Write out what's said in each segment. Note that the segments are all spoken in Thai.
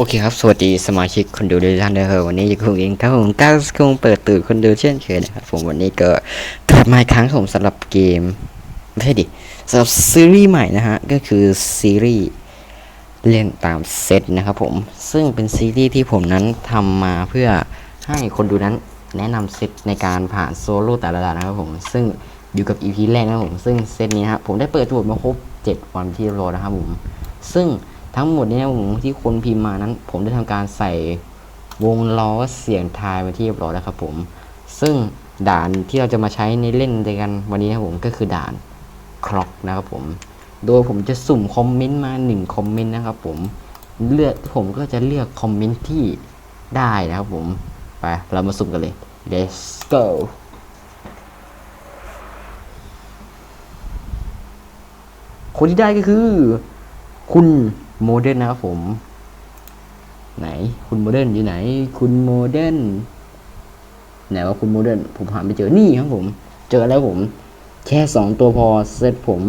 โอเคครับ สวัสดีสมาชิกคนดูทุกท่านด้วยครับวันนี้อยู่กับผมเองครับผมก้าวคงเปิดตื่นคนดูเช่นเคยนะครับผมวันนี้ก็กลับมาอีกครั้งผมสำหรับเกมไม่ใช่ดิสำหรับซีรีส์ใหม่นะฮะก็คือซีรีส์เล่นตามเซตนะครับผมซึ่งเป็นซีรีส์ที่ผมนั้นทำมาเพื่อให้คนดูนั้นแนะนำเซตในการผ่านโซโล่แต่ละด่านนะครับผมซึ่งอยู่กับ EP แรกนะครับผมซึ่งเซตนี้นะครับผมได้เปิดตัวมาครบ 7 วันที่รอนะครับผมซึ่ง ทั้งหมดเนี้ผมที่คนพิมพ์มานั้น ผมได้ทำการใส่วงล้อเสียงทายมาที่เรียบร้อยแล้วครับผม ซึ่งด่านที่เราจะมาใช้ในเล่นในกันวันนี้นะครับผมก็คือด่านคล็อกนะครับผม โดยผมจะสุ่มคอมเมนต์มาหนึ่งคอมเมนต์นะครับผมเลือกผมก็จะเลือกคอมเมนต์ที่ได้นะครับผมไปเรามาสุ่มกันเลย let's go คนที่ได้ก็คือ คุณ โมเดิร์นนะครับผม ไหนคุณโมเดิร์นอยู่ไหน คุณโมเดิร์นไหนว่าคุณโมเดิร์นผมหาไม่เจอนี่ครับผม เจอแล้วผม แค่สองตัวพอเซตผม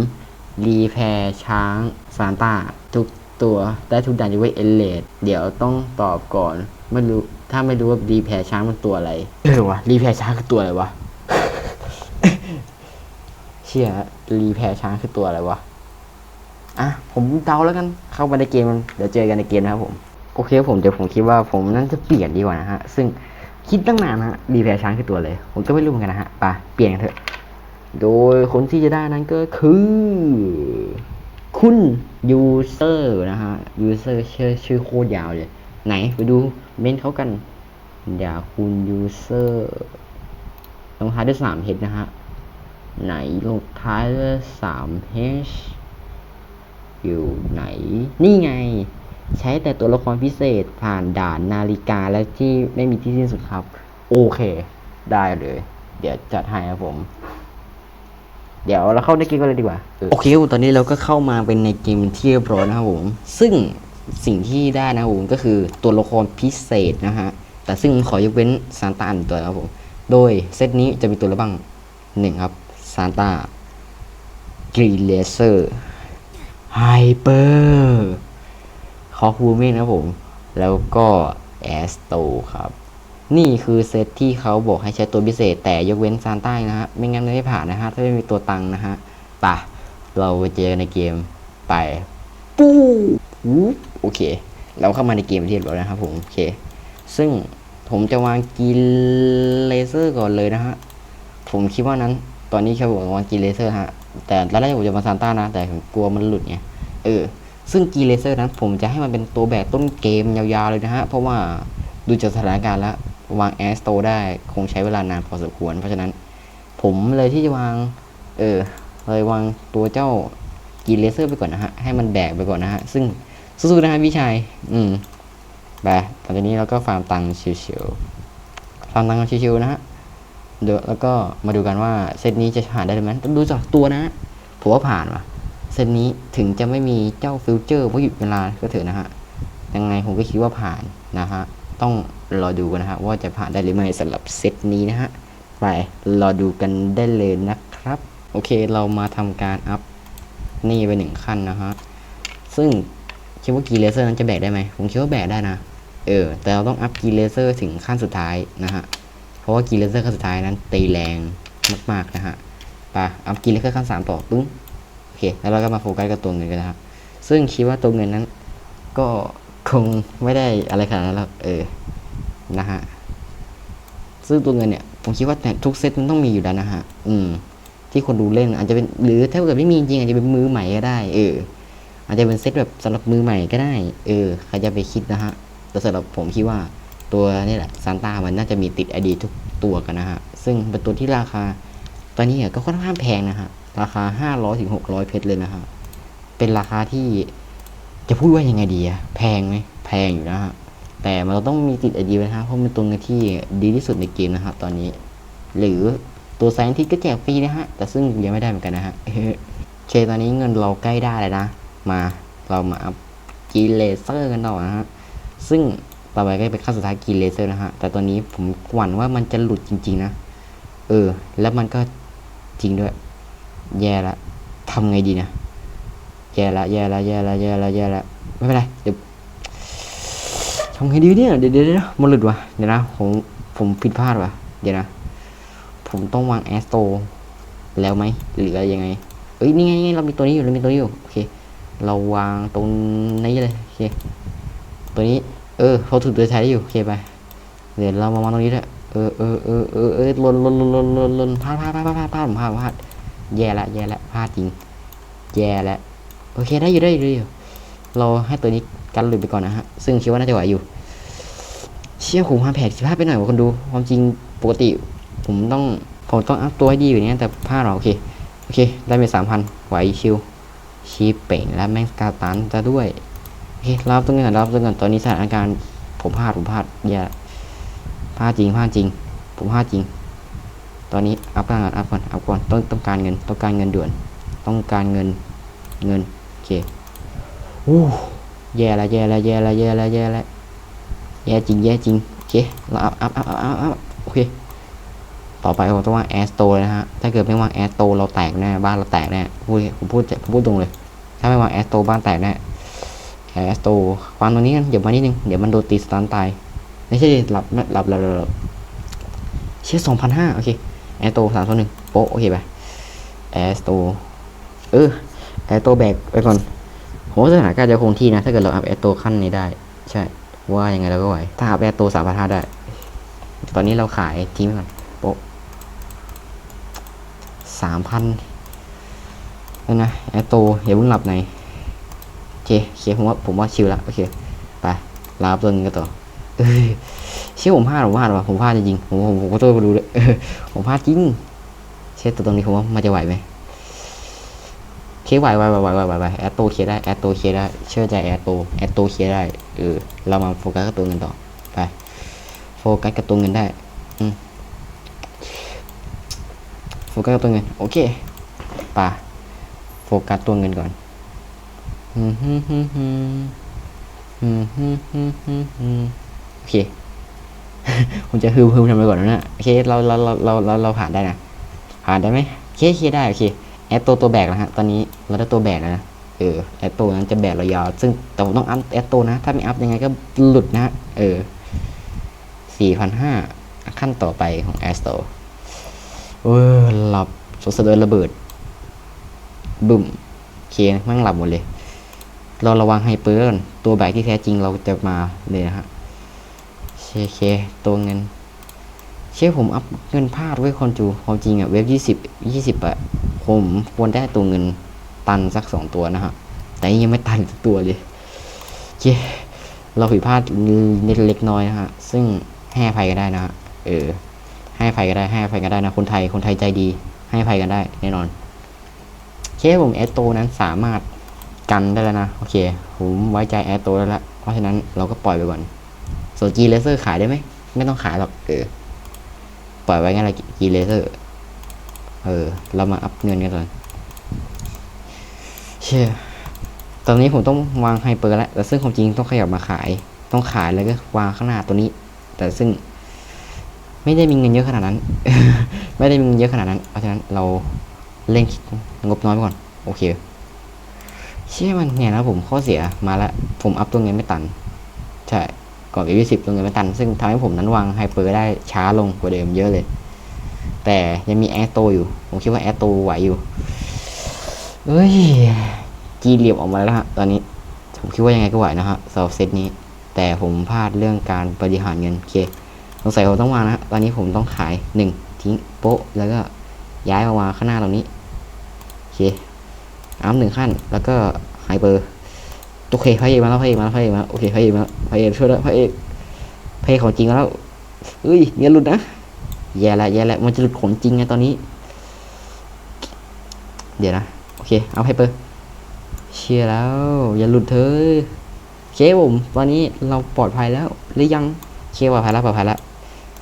รีแพร์ช้างซานต้าทุกตัวได้ทุกด่านยกเว้นเอเลดเดี๋ยวต้องตอบก่อนไม่รู้ถ้าไม่รู้ว่ารีแพร์ช้างมันตัวอะไรเออวะรีแพร์ช้างคือตัวอะไรวะเชี่ยรีแพร์ช้างคือตัวอะไรวะ อะผมเดาแล้วกันเข้ามาในเกมเดี๋ยวเจอกันในเกมนะครับผมโอเคผมเดี๋ยวผมคิดว่าผมนั่นจะเปลี่ยนดีกว่านะฮะซึ่งคิดตั้งนานนะฮะรีแพร์ช้างคือตัวเลย ผมก็ไม่รู้เหมือนกันนะฮะไปเปลี่ยนกันเถอะ โดยคนที่จะได้นั้นก็คือ คุณยูเซอร์นะฮะยูเซอร์ชื่อชื่อโคตรยาวเลย ไหนไปดูเมนเขากันอย่าคุณยูเซอร์ลงท้ายด้วยสามเฮดนะฮะ ไหนลงท้ายด้วยสามเฮช อยู่ไหน นี่ไง ใช้แต่ตัวละครพิเศษผ่านด่านนาฬิกาและที่ไม่มีที่สิ้นสุดครับ โอเค ได้เลย เดี๋ยวจัดให้ครับผม เดี๋ยวเราเข้าในเกมกันเลยดีกว่า โอเคครับตอนนี้เราก็เข้ามาเป็นในเกมที่เรียบร้อยนะครับผม ซึ่งสิ่งที่ได้นะครับผมก็คือตัวละครพิเศษนะฮะ แต่ซึ่งขอยกเว้นซานต้าหนึ่งตัวนะครับผม โดยเซตนี้จะมีตัวละบ้างหนึ่งครับซานต้ากรีเลเซอร์ ไฮเปอร์คอคูเมนครับผม แล้วก็แอสโตครับ นี่คือเซตที่เขาบอกให้ใช้ตัวพิเศษ แต่ยกเว้นซานต้านะฮะ ไม่งั้นไม่ผ่านนะฮะ ถ้าไม่มีตัวตังนะฮะปะเราไปเจอในเกมไป ปูอูโอเค เราเข้ามาในเกมทีเรียบร้อยนะครับผมโอเค ซึ่งผมจะวางกีเลเซอร์ก่อนเลยนะฮะ ผมคิดว่านั้น ตอนนี้แค่บอกวางกีเลเซอร์ฮะ แต่ตอนแรกผมจะมาซานต้านะ แต่ผมกลัวมันหลุดไง เออซึ่งกีเลเซอร์นั้นผมจะให้มันเป็นตัวแบกต้นเกมยาวๆเลยนะฮะ เพราะว่าดูจากสถานการณ์แล้ว วางแอสโตได้คงใช้เวลานานพอสมควร เพราะฉะนั้นผมเลยที่จะวาง เออ เลยวางตัวเจ้ากีเลเซอร์ไปก่อนนะฮะ ให้มันแบกไปก่อนนะฮะ ซึ่งสู้ๆนะฮะพี่ชายอืมไปตอนนี้เราก็ฟาร์มตังค์ชิวๆฟาร์มตังค์ชิวๆนะฮะเดี๋ยวแล้วก็มาดูกันว่าเซตนี้จะผ่านได้ไหมต้องดูจากตัวนะผมว่าผ่านว่ะ เซตนี้ถึงจะไม่มีเจ้าฟิวเจอร์ว่าหยุดเวลาก็เถอะนะฮะ ยังไงผมก็คิดว่าผ่านนะฮะ ต้องรอดูกันนะฮะ ว่าจะผ่านได้หรือไม่สำหรับเซตนี้นะฮะ ไปรอดูกันได้เลยนะครับ โอเคเรามาทำการอัพนี่ไปหนึ่งขั้นนะฮะ ซึ่งคิดว่ากีเลเซอร์นั้นจะแบกได้ไหม ผมคิดว่าแบกได้นะ เออ แต่เราต้องอัพกีเลเซอร์ถึงขั้นสุดท้ายนะฮะ เพราะว่ากีเลเซอร์ขั้นสุดท้ายนั้นตีแรงมากๆนะฮะ ไปอัพกีเลเซอร์ขั้นสามต่อปึ้ง เค แล้วเราก็มาโฟกัสกับตัวเงินกันนะครับ ซึ่งคิดว่าตัวเงินนั้น ก็คงไม่ได้อะไรขนาดนั้นหรอกเออนะฮะซึ่งตัวเงินเนี่ยผมคิดว่าแต่ทุกเซตมันต้องมีอยู่แล้วนะฮะอืม ที่คนดูเล่นอาจจะเป็นหรือถ้าเกิดไม่มีจริงอาจจะเป็นมือใหม่ก็ได้ เออ อาจจะเป็นเซตแบบสำหรับมือใหม่ก็ได้ เออใครจะไปคิดนะฮะแต่สำหรับผมคิดว่าตัวนี่แหละซานต้ามันน่าจะมีติดไอดีทุกตัวกันนะฮะ ซึ่งเป็นตัวที่ราคา ตอนนี้ก็ค่อนข้างแพงนะฮะ ราคา500ถึง600เพชรเลยนะฮะเป็นราคาที่จะพูดว่ายังไงดีอะแพงไหมแพงอยู่นะฮะ แต่มันเราต้องมีติดไอเดีไว้นะฮะเพราะมันตัวเงินที่ดีที่สุดในเกมนะฮะตอนนี้ หรือตัวแซงที่ก็แจกฟรีนะฮะ แต่ซึ่งยังไม่ได้เหมือนกันนะฮะเคตอนนี้เงินเราใกล้ได้แล้วนะ มาเรามาอัพกีเลเซอร์กันต่อนะฮะ ซึ่งต่อไปก็เป็นขั้นสุดท้ายกีเลเซอร์นะฮะ แต่ตอนนี้ผมหวั่นว่ามันจะหลุดจริงๆนะ เออ แล้วมันก็จริงด้วย แย่ละทำไงดีนะแย่ละแย่ละแย่ละแย่ละแย่ละไม่เป็นไรเดี๋ยวทำไงดีเนี่ยเดี๋ยวเดี๋ยวมันหลุดวะเดี๋ยวนะผมผมผิดพลาดวะเดี๋ยวนะ ผมต้องวางแอสโตแล้วไหมหรืออยังไงเอ้ยนี่ไงเรามีตัวนี้อยู่เรามีตัวนี้อยู่โอเค เราวางตรงนี้เลยโอเคตัวนี้ เออเขาถูกตัวใช้ได้อยู่โอเคไปเดี๋ยวเรามาวางตรงนี้ด้วยเออเออเออเออเออล่นล่นล่นล่นล่นพลาดพลาดพลาดพลาดพลาดพลาดพลาด แย่ละแย่ละพลาดจริง แย่ละโอเคได้อยู่ได้อยู่ได้อยู่เราให้ตัวนี้กันหลุดไปก่อนนะฮะ ซึ่งคิดว่าน่าจะไหวอยู่ เชี่ยผมความแผนสิบห้าไปหน่อยว่าคนดู ความจริงปกติ ผมต้องผมต้องอัพตัวให้ดีอยู่เนี่ยแต่พลาดหรอโอเค โอเค ได้ไปสามพันไหวชิวชีเป่งและแม่งกาตันจะด้วย โอเครับตรงนี้ก่อนรับตรงนี้ก่อนตอนนี้สถานการณ์ผมพลาดผมพลาดแย่พลาดจริงพลาดจริง ผมพลาดจริง ตอนนี้อัพก่อนอัพก่อนอัพก่อนต้องต้องการเงินต้องการเงินด่วน ต้องการเงินเงินโอเคโอ้แย่ละแย่ละแย่ละแย่ละแย่ละแย่จริงแย่จริงโอเคเราอัพอัพอัพอัพอัพอัพโอเคต่อไปผมต้องวางแอสโตเลยนะฮะ ถ้าเกิดไม่วางแอสโตเราแตกแน่บ้านเราแตกแน่พูดผมพูดผมพูดตรงเลย ถ้าไม่วางแอสโตบ้านแตกแน่แอสโตวางตรงนี้กันเดี๋ยวมานิดนึงเดี๋ยวมันโดนตีสตันตายไม่ใช่หลับหลับหลับหลับหลับเชี่ยสองพันห้าโอเค แอสโตสามส่วหนึ่งโป๊ะโอเคไปแอสโตเออแอสโตแบกไปก่อนผมว่าสถานการณ์จะคงที่นะ ถ้าเกิดเราอัพแอสโตขั้นนี้ได้ ใช่ ว่ายังไงเราก็ไหว ถ้าอัพแอสโตสามพันห้าได้ ตอนนี้เราขายทิ้งก่อนโป๊ะสามพันแล้วนะแอตโตอย่าเพิ่งหลับในโอเคโอเคผมว่าผมว่าชิลละโอเคไปลาบตัวนึงกันต่อ เชื่อผมพลาดผมพลาดว่ะผมพลาดจริงผมผมก็ตัวไปดูเลยผมพลาดจริงเช็ดตัวตรงนี้ผมว่ามันจะไหวไหมเคไหวไหวไหวไหวไหวไหวแอตโตเคได้แอตโตเคได้เชื่อใจแอตโตแอตโตเคได้เออเรามาโฟกัสกับตัวเงินต่อไปโฟกัสกับตัวเงินได้อืมโฟกัสกับตัวเงินโอเคป่ะโฟกัสตัวเงินก่อนอืมฮึมฮึมฮึมฮึมฮึมฮึมฮึมโอเค ผมจะฮึมฮึมทำไปก่อนนะนะโอเคเราเราเราเราเราเราผ่านได้นะ ผ่านได้ไหมโอเคโอเคได้โอเคแอดตัวตัวแบกนะฮะตอนนี้เราได้ตัวแบกแล้วนะเออแอดตัวนั้นจะแบกเรายาวซึ่งแต่ผมต้องอัพแอดตัวนะ ถ้าไม่อัพยังไงก็หลุดนะเออสี่พันห้าขั้นต่อไปของแอสโตเออหลับสดสะเดินระเบิดบึ้มเคมั่งหลับหมดเลย เราระวังไฮเปอร์ตัวแบกที่แท้จริงเราจะมาเลยนะฮะ เคเคตัวเงิน เชื่อผมอัพเงินพลาดไว้คนจูความจริงอะเว็บยี่สิบยี่สิบอะผมควรได้ตัวเงินตันสักสองตัวนะฮะแต่ยังไม่ตันตัวเลยเคเราผิดพลาดนิดเล็กน้อยนะฮะ ซึ่งให้อภัยกันได้นะฮะ เออ ให้อภัยก็ได้ ให้อภัยกันได้นะ คนไทย คนไทยใจดี ให้อภัยกันได้แน่นอน เคสผมแอตโตนั้นสามารถกันได้แล้วนะ โอเค ผมไว้ใจแอตโตแล้วละเพราะฉะนั้นเราก็ปล่อยไปก่อน ส่วนจีเลเซอร์ขายได้ไหม ไม่ต้องขายหรอก เออ ปล่อยไว้งั้นละจีเลเซอร์ เออ เรามาอัพเงินกันก่อน เชื่อตอนนี้ผมต้องวางไฮเปอร์แล้ว แต่ซึ่งความจริงต้องขยับมาขาย ต้องขายแล้วก็วางข้างหน้าตัวนี้ แต่ซึ่ง ไม่ได้มีเงินเยอะขนาดนั้น ไม่ได้มีเงินเยอะขนาดนั้น เพราะฉะนั้นเราเล่นงบน้อยไปก่อน โอเคเชื่อมันเนี่ยนะผมข้อเสียมาแล้ว ผมอัพตัวเงินไม่ตัน ใช่ ก่อนอีสิตัวเงินไม่ตัน ซึ่งทำให้ผมนั้นวางไฮเปอร์ได้ช้าลงกว่าเดิมเยอะเลย แต่ยังมีแอตโตอยู่ ผมคิดว่าแอตโตไหวอยู่ เอ้ย จีเหลี่ยมออกมาแล้วฮะตอนนี้ ผมคิดว่ายังไงก็ไหวนะฮะสำหรับเซตนี้ แต่ผมพลาดเรื่องการบริหารเงินโอเคสงสัยผมต้องวางนะตอนนี้ผมต้องขายหนึ่งทิ้งโป๊ะ แล้วก็ย้ายมาวางข้างหน้าตรงนี้ โอเคอัพหนึ่งขั้น แล้วก็หายเบอร์ โอเคพระเอกมาแล้วพระเอกมาแล้วพระเอกมาโอเคพระเอกมาพระเอกช่วยแล้วพระเอกพระเอกของจริงแล้วเอ้ยเงี้ยหลุดนะแย่ละแย่ละมันจะหลุดของจริงไงตอนนี้ เดี๋ยวนะโอเคเอาให้เบอร์เชียร์แล้ว อย่าหลุดเธอโอเคผมตอนนี้เราปลอดภัยแล้วหรือยังเคปลอดภัยแล้วปลอดภัยแล้ว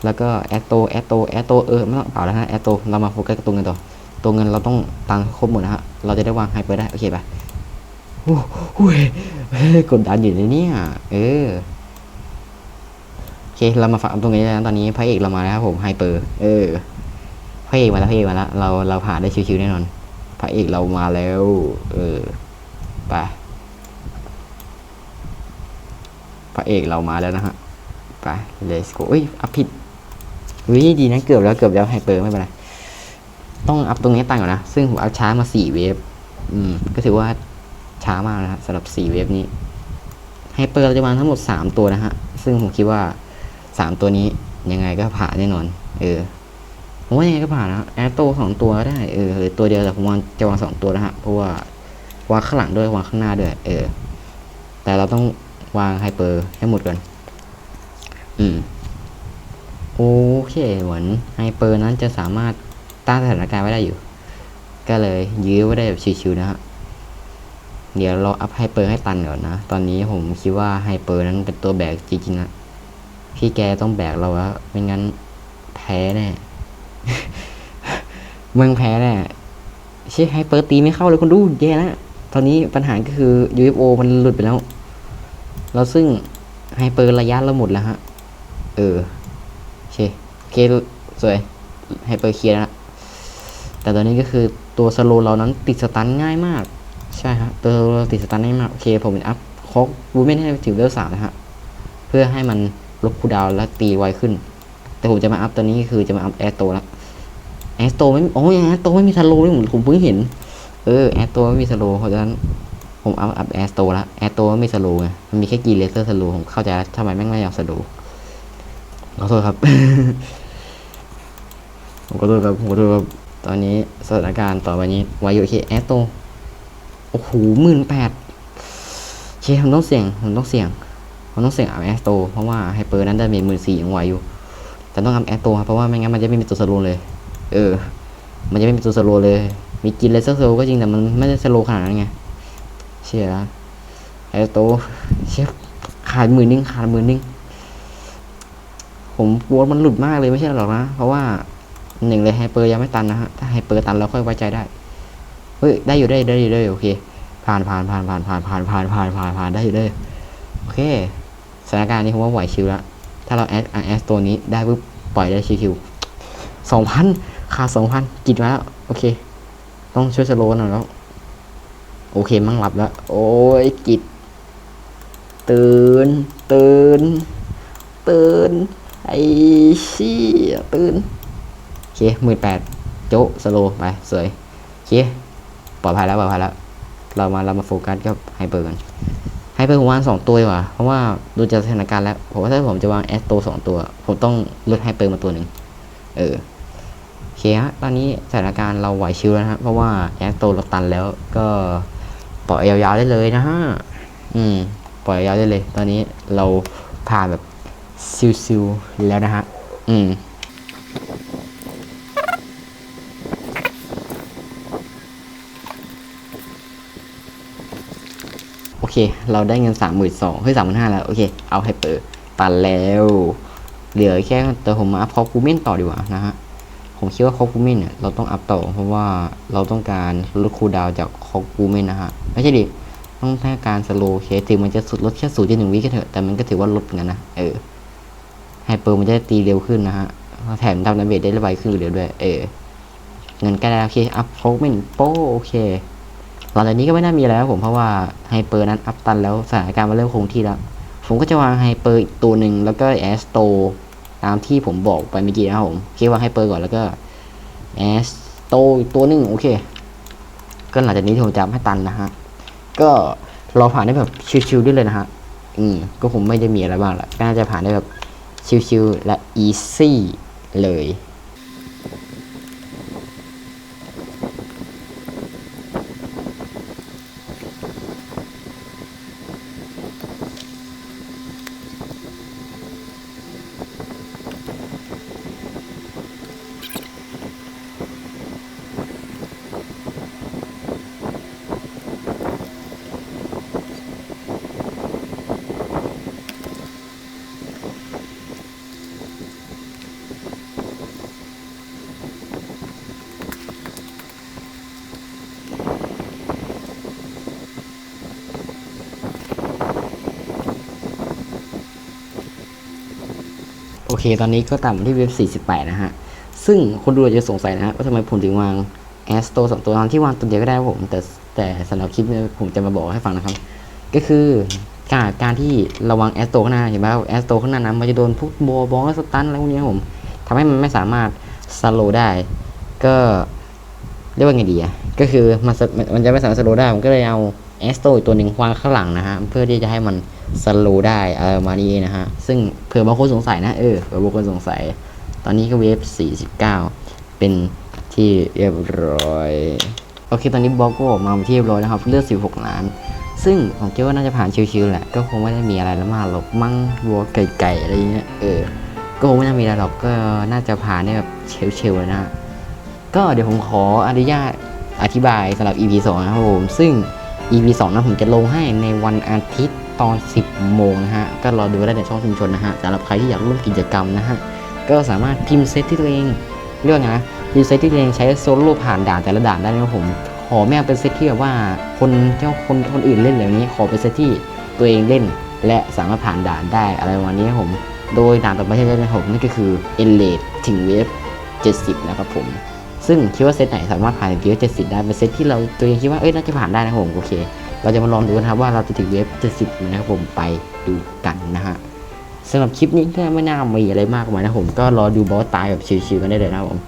แล้วก็แอตโตแอตโตแอตโตเออไม่ต้องเปล่าแล้วนะแอตโตเรามาโฟกัสกับตัวเงินต่อตัวเงินเราต้องตังค์ครบหมดนะฮะเราจะได้วางไฮเปอร์ได้โอเคป่ะ อ้โหเฮ้ยกดดันอยู่ในนี้เออโอเคเรามาฟังตรงนี้แล้วตอนนี้พระเอกเรามาแล้วครับผมไฮเปอร์เออพระเอกมาแล้วพระเอกมาแล้วเราเราผ่านได้ชิวๆแน่นอนพระเอกเรามาแล้ว เออไปพระเอกเรามาแล้วนะฮะไป let's go เอ้ยอัพผิดวิดีนะเกือบแล้วเกือบแล้วไฮเปอร์ไม่เป็นไรต้องอัพตรงนี้ตังก่อนนะ ซึ่งผมอัพช้ามาสี่เวฟอืมก็ถือว่า ช้ามากนะฮะสำหรับสี่เวฟนี้ไฮเปอร์เราจะวางทั้งหมดสามตัวนะฮะ ซึ่งผมคิดว่าสามตัวนี้ยังไงก็ผ่านแน่นอน เออผมว่ายังไงก็ผ่านนะแอตโตสองตัวก็ได้เออหรือตัวเดียวแต่ผมวางจะวางสองตัวนะฮะเพราะว่าวางข้างหลังด้วยวางข้างหน้าด้วยเออ แต่เราต้องวางไฮเปอร์ให้หมดก่อนอืมโอเคเหมือนไฮเปอร์นั้นจะสามารถต้านสถานการณ์ไว้ได้อยู่ ก็เลยยื้อไว้ได้แบบชิวๆนะฮะ เดี๋ยวเราอัพไฮเปอร์ให้ตันก่อนนะ ตอนนี้ผมคิดว่าไฮเปอร์นั้นเป็นตัวแบกจริงๆนะ พี่แกต้องแบกเราแล้วไม่งั้นแพ้แน่เมืองแพ้แน่เชี่ไฮเปอร์ตีไม่เข้าเลยคนดูแย่แล้วตอนนี้ปัญหาก็คือ UFO มันหลุดไปแล้วแล้วซึ่งไฮเปอร์ระยะเราหมดแล้วฮะ เออโอเคโอเคสวยไฮเปอร์เคลียร์แล้วแต่ตอนนี้ก็คือตัวสโลเรานั้นติดสตันง่ายมาก ใช่ฮะตัวเราติดสตันง่ายมากโอเคผมอัพคอกบูเมนให้ถึงเลเวลสามนะฮะเพื่อให้มันลบคูดาวและตีไวขึ้น แต่ผมจะมาอัพตัวนี้คือจะมาอัพแอร์โตล้วแอร์โตไม่โอ้ยแอร์โตไม่มีสโลนี่ผมผมเพิ่งเห็น เออแอร์โตไม่มีสโลเพราะฉะนั้นผมอัพอัพแอร์โตล้วแอร์โตไม่มีสโลไงมันมีแค่กีเลเซอร์สโลผมเข้าใจแล้วทำไมแม่งไม่อยากสโลขอโทษครับผมขอโทษครับผมขอโทษครับตอนนี้สถานการณ์ต่อไปนี้วายุเคแอร์โต อ้โหหมื่นแปดเคผมต้องเสี่ยงผมต้องเสี่ยงผมต้องเสี่ยงอัพแอร์โตเพราะว่าไฮเปอร์นั้นได้เมจหมื่นสี่ยังไหวอยู่ แต่ต้องอัพแอร์โตครับเพราะว่าไม่งั้นมันจะไม่มีตัวสโลเลย เออ มันจะไม่มีตัวสโลเลย มีกินเลเซอร์โลก็จริงแต่มันไม่ได้สโลขนาดนั้นไงเชียร์แอร์โตเชียขาดหมื่นนึงขาดหมื่นนึงผมกลัวมันหลุดมากเลยไม่ใช่หรอกนะ เพราะว่าหนึ่งเลยไฮเปอร์ยังไม่ตันนะฮะ ถ้าไฮเปอร์ตันเราค่อยไว้ใจได้ เฮ้ยได้อยู่ได้ได้อยู่ได้โอเคผ่านผ่านผ่านผ่านผ่านผ่านผ่านผ่านผ่านผ่านได้อยู่ได้อยู่โอเคสถานการณ์นี้ผมว่าไหวชิวแล้วถ้าเราแอดแอดตัวนี้ได้ปุ๊บปล่อยได้ชิวๆสองพันขาดสองพันกินมาแล้วโอเค ต้องช่วยสโลว์หน่อยแล้ว โอเคมั่งหลับแล้ว โอ้ยกิดตื่นตื่นตื่นไอ้ชี้ยตื่นโอเคหมื่นแปดโจะสโลไปสวยโอเค ปลอดภัยแล้วปลอดภัยแล้ว เรามาเรามาโฟกัสกับไฮเปอร์กันไฮเปอร์ผมวางสองตัวดีกว่า เพราะว่าดูจากสถานการณ์แล้ว ผมว่าถ้าผมจะวางแอสโตสองตัว ผมต้องลดไฮเปอร์มาตัวหนึ่งเออโอเคฮะตอนนี้สถานการณ์เราไหวชิวแล้วนะฮะเพราะว่าแอสโตเราตันแล้วก็ปล่อยยาวๆได้เลยนะฮะอืมปล่อยยาวได้เลย ตอนนี้เราผ่านแบบซิวๆแล้วนะฮะอืม เคเราได้เงินสามหมื่นสองเฮ้ยสามหมื่นห้าแล้ว โอเค เอาให้เปิดตันแล้ว เหลือแค่แต่ผมมาอัพคอคูเมนต่อดีกว่านะฮะ ผมคิดว่าคอคูเมนเนี่ยเราต้องอัพต่อ เพราะว่าเราต้องการลดคูดาวจากคอคูเมนนะฮะ ไม่ใช่ดิ ต้องการสโลเคถึงมันจะสุดลดแค่ศูนย์จุดหนึ่งวิก็เถอะ แต่มันก็ถือว่าลดเหมือนกันนะ เออ ไฮเปอร์มันจะตีเร็วขึ้นนะฮะ แถมทำดาเมจได้ไวขึ้นเร็วด้วย เออ เงินกล้แล้โอเค อัพคอคูเมนโป้โอเค หลังจากนี้ก็ไม่น่ามีแล้วผมเพราะว่าไฮเปอร์นั้นอัพตันแล้วสถานการณ์มันเริ่มคงที่แล้ว ผมก็จะวางไฮเปอร์อีกตัวหนึ่งแล้วก็แอสโตตามที่ผมบอกไปเมื่อกี้นะครับผมคิดว่าไฮเปอร์ก่อนแล้วก็แอสโตอีกตัวหนึ่งโอเค ก็หลังจากนี้ผมจะให้ตันนะฮะก็รอผ่านได้แบบชิวๆได้เลยนะฮะอืมก็ผมไม่ได้มีอะไรบ้างละก็น่าจะผ่านได้แบบชิวๆและอีซี่เลย โอเค ตอนนี้ก็ต่ำที่เว็บ48 นะฮะ ซึ่งคนดูอาจจะสงสัยนะฮะว่าทำไมผมถึงวางแอสโตสองตัวตอนที่วางตัวเดียวก็ได้ผม แต่แต่สำหรับคลิปนี้ผมจะมาบอกให้ฟังนะครับ ก็คือการการที่ระวังแอสโตข้างหน้าเห็นไหมแอสโตข้างหน้านั้นมันจะโดนพวกโบบอลสตันอะไรพวกนี้ผมทำให้มันไม่สามารถสโลได้ ก็เรียกว่าไงดีอะก็คือมันมันมันจะไม่สามารถสโลได้ผมก็เลยเอา แอสโตอีกตัวหนึ่งวางข้างหลังนะฮะ เพื่อที่จะให้มันสโลได้เออมานี้นะฮะ ซึ่งเผื่อบางคนสงสัยนะ เออเผื่อบางคนสงสัย ตอนนี้ก็เวฟ 49 เป็นที่เรียบร้อย โอเค ตอนนี้บล็อกก็ออกมาที่เรียบร้อยนะครับ เลือด 16 ล้าน ซึ่งผมคิดว่าน่าจะผ่านชิวๆแหละ ก็คงไม่ได้มีอะไรแล้วมากหรอกมั่งวัวไก่ๆอะไรเงี้ย เออ ก็คงไม่น่ามีอะไรหรอก ก็น่าจะผ่านได้แบบเชลๆเลยนะ ก็เดี๋ยวผมขออนุญาตอธิบายสำหรับ EP 2 นะครับผม ซึ่ง EP 2นะผมจะลงให้ในวันอาทิตย์ตอน 10 โมงนะฮะ ก็รอดูได้ในช่องชุมชนนะฮะสำหรับใครที่อยากร่วมกิจกรรมนะฮะ ก็สามารถพิมพ์เซตที่ตัวเองเรื่องนะพิมพ์เซตที่ตัวเองใช้โซโล่ผ่านด่านแต่ละด่านได้นะครับผม ขอไม่เอาเป็นเซตที่แบบว่าคนเจ้าคนคนอื่นเล่นแบบนี้ ขอเป็นเซตที่ตัวเองเล่น และสามารถผ่านด่านได้อะไรประมาณนี้ผม โดยด่านต่อไปที่จะเล่นะผมนั่นก็คือเอเลดถึงเวฟ70 นะครับผม ซึ่งคิดว่าเซตไหนสามารถผ่านถึงเวฟ70ได้เป็นเซตที่เราตัวเองคิดว่าเอ้ยน่าจะผ่านได้นะผมโอเค เราจะมาลองดูนะครับว่าเราจะถึงเวฟ70นะครับผมไปดูกันนะฮะสำหรับคลิปนี้ก็ไม่น่ามีอะไรมากมายนะผมก็รอดูบอสตายแบบชิวๆกันได้เลยนะผม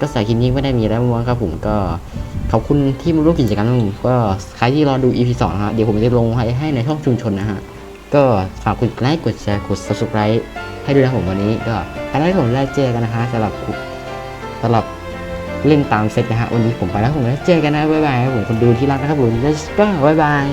ก็สายคลิปนี้ไม่ได้มีอะไรมากครับผมก็ขอบคุณที่มาร่วมกิจกรรมผมก็ใครที่รอดู EP 2นะฮะเดี๋ยวผมจะลงให้ให้ในช่องชุมชนนะฮะก็ฝากกดไลค์กดแชร์กด subscribe ให้ด้วยนะผมวันนี้ก็ไปแล้วผมได้เจอกันนะฮะสำหรับสำหรับ เล่นตามเซตนะฮะวันนี้ผมไปแล้วผมแล้วเจอกันนะบ๊ายบายครับผมคนดูที่รักนะครับผม let's go บ๊ายบาย